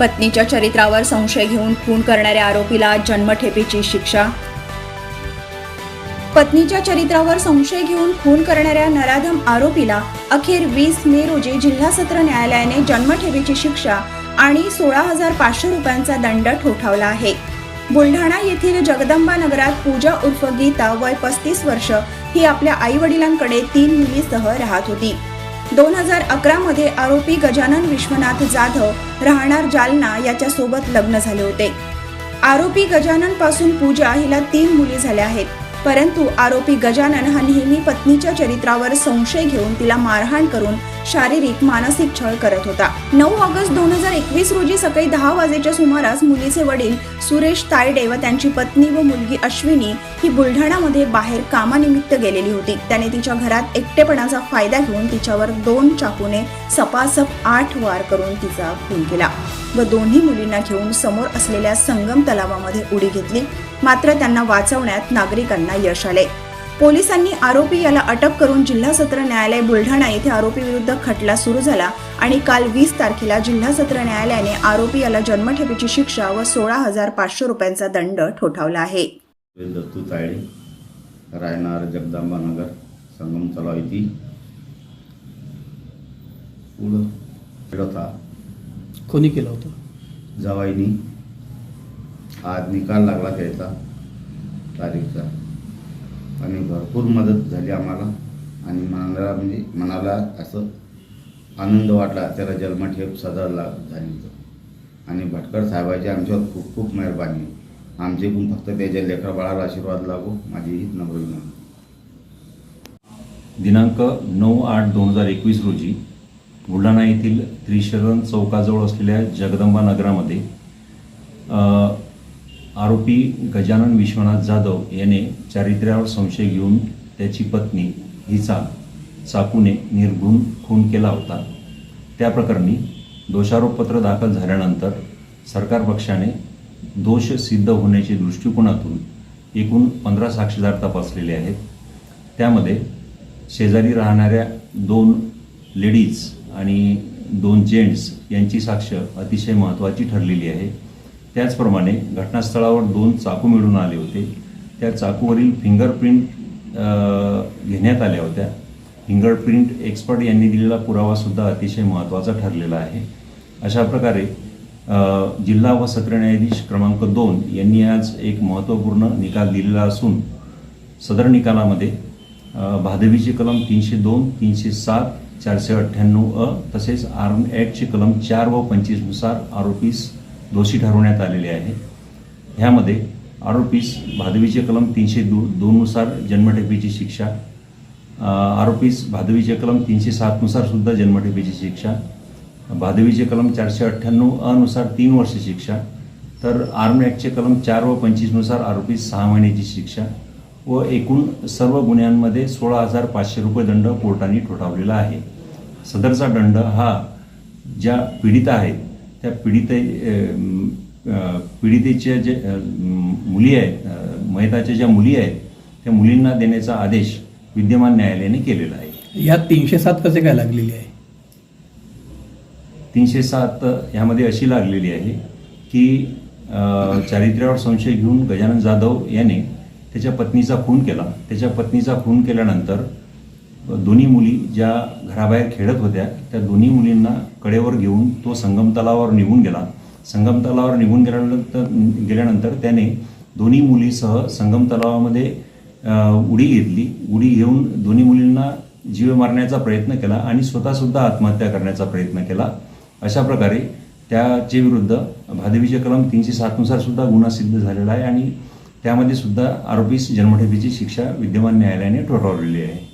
पत्नीच्या चरित्रावर संशय घेऊन खून करणाऱ्या आरोपीला जन्मठेपेची शिक्षा. पत्नीच्या चरित्रावर संशय घेऊन खून करणाऱ्या नराधम आरोपीला अखेर वीस मे रोजी जिल्हा सत्र न्यायालयाने जन्मठेपेची शिक्षा आणि सोळा हजार पाचशे रुपयांचा दंड ठोठावला आहे. बुलढाणा येथील जगदंबा नगरात पूजा उर्फ गीता वय पस्तीस वर्ष ही आपल्या आई वडिलांकडे तीन मुलीसह राहत होती. दोन हजार अकरामध्ये आरोपी गजानन विश्वनाथ जाधव राहणार जालना याच्या सोबत लग्न झाले होते. आरोपी गजाननपासून पूजा हिला तीन मुली झाल्या आहेत. परंतु आरोपी गजानन हा नेहमी पत्नीच्या चरित्रावर संशय घेऊन तिला मारहाण करून शारीरिक मानसिक छळ करत होता. नऊ ऑगस्ट दोन हजार एकवीस रोजी सकाळी दहा वाजेच्या सुमारास मुलीचे वडील सुरेश तायडे व त्यांची पत्नी व मुलगी अश्विनी ही बुलढाणामध्ये बाहेर कामानिमित्त गेलेली होती. त्याने तिच्या घरात एकटेपणाचा फायदा घेऊन तिच्यावर दोन चाकूने सपासप आठ वार करून तिचा खून केला व दोन्ही मुलींना घेऊन समोर असलेल्या संगम तलावामध्ये उडी घेतली. मात्र त्यांना वाचवण्यात नागरिकांना यश आले. पोलिसांनी आरोपी याला अटक करून जिल्हा सत्र न्यायालय बुलढाणा येथे आरोपी विरुद्ध खटला सुरू झाला आणि काल वीस तारखेला जिल्हा सत्र न्यायालयाने आरोपी याला जन्मठेपेची शिक्षा व सोळा हजार पाचशे रुपयांचा दंड ठोठावला आहे. दत्तू तायडे राहणार जगदंबानगर संगम तलाव येथे हा कोणी केलं होतं? जवाईनी. आज निकाल लागला त्याचा तारीखचा. आणि भरपूर मदत झाली आम्हाला. आणि मनाला म्हणजे मनाला असं आनंद वाटला. त्याला जन्मठेप सदा ला झाली. आणि भटकर साहेबाची आमच्यावर खूप खूप मेहरबानी. आमचे पण फक्त त्याच्या लेखा बाळाला आशीर्वाद लागो माझी हीच नम्र विनंती. दिनांक नऊ आठ दोन हजार एकवीस रोजी बुलढाणा येथील त्रिशरण चौकाजवळ असलेल्या जगदंबा नगरामध्ये आरोपी गजानन विश्वनाथ जाधव याने चारित्र्यावर संशय घेऊन त्याची पत्नी हिचा चाकूने निर्घुण खून केला होता. त्या प्रकरणी दोषारोपपत्र दाखल झाल्यानंतर सरकार पक्षाने दोष सिद्ध होण्याच्या दृष्टिकोनातून एकूण पंधरा साक्षीदार तपासलेले आहेत. त्यामध्ये शेजारी राहणाऱ्या दोन लेडीज आणि दोन जेंट्स यांची साक्ष अतिशय महत्त्वाची ठरलेली आहे. त्याचप्रमाणे घटनास्थळावर दोन चाकू मिळून आले होते. त्या चाकूवरील फिंगरप्रिंट घेण्यात आल्या होत्या. फिंगरप्रिंट एक्सपर्ट यांनी दिलेला पुरावासुद्धा अतिशय महत्त्वाचा ठरलेला आहे. अशा प्रकारे जिल्हा व सत्र न्यायाधीश क्रमांक दोन यांनी आज एक महत्त्वपूर्ण निकाल दिलेला असून सदर निकालामध्ये भादवीचे कलम तीनशे दोन तीनशे सात चारशे अठ्ठ्याण्णव अ तसेच आर्म ॲक्टचे कलम चार व पंचवीसनुसार आरोपीस दोषी ठरवण्यात आलेले आहे. ह्यामध्ये आरोपीस भादवीचे कलम तीनशे दो दोननुसार जन्मठेपीची शिक्षा आरोपीस भादवीचे कलम तीनशे सातनुसार सुद्धा जन्मठेपेची शिक्षा भादवीचे कलम चारशे अठ्ठ्याण्णव अनुसार तीन वर्ष शिक्षा तर आर्म ॲक्टचे कलम चार व पंचवीसनुसार आरोपीस सहा महिन्याची शिक्षा व एकूण सर्व गुन्ह्यांमध्ये सोळा हजार पाचशे रुपये दंड कोर्टाने ठोठावलेला आहे. सदरचा दंड हा ज्या पीडित आहेत त्या पीडित पीडितेच्या जे मुली आहेत अ, मयताच्या ज्या मुली आहेत त्या मुलींना देण्याचा आदेश विद्यमान न्यायालयाने केलेला आहे. यात तीनशे सात कसे काय लागलेली आहे? तीनशे सात ह्यामध्ये अशी लागलेली आहे की चारित्र्यावर संशय घेऊन गजानन जाधव याने त्याच्या पत्नीचा खून केला. त्याच्या पत्नीचा खून केल्यानंतर दोन्ही मुली ज्या घराबाहेर खेळत होत्या त्या दोन्ही मुलींना कडेवर घेऊन तो संगम तलावावर निघून गेला. संगम तलावावर निघून गेल्यानंतर गेल्यानंतर त्याने दोन्ही मुलीसह संगम तलावामध्ये उडी घेतली. उडी घेऊन दोन्ही मुलींना जीव मारण्याचा प्रयत्न केला आणि स्वतःसुद्धा आत्महत्या करण्याचा प्रयत्न केला. अशा प्रकारे त्याचे विरुद्ध भादवीचे कलम तीनशे सातनुसार सुद्धा गुन्हा सिद्ध झालेला आहे आणि त्यामध्ये सुद्धा आरोपीस जन्मठेपीची शिक्षा विद्यमान न्यायालयाने ठोठावलेली आहे.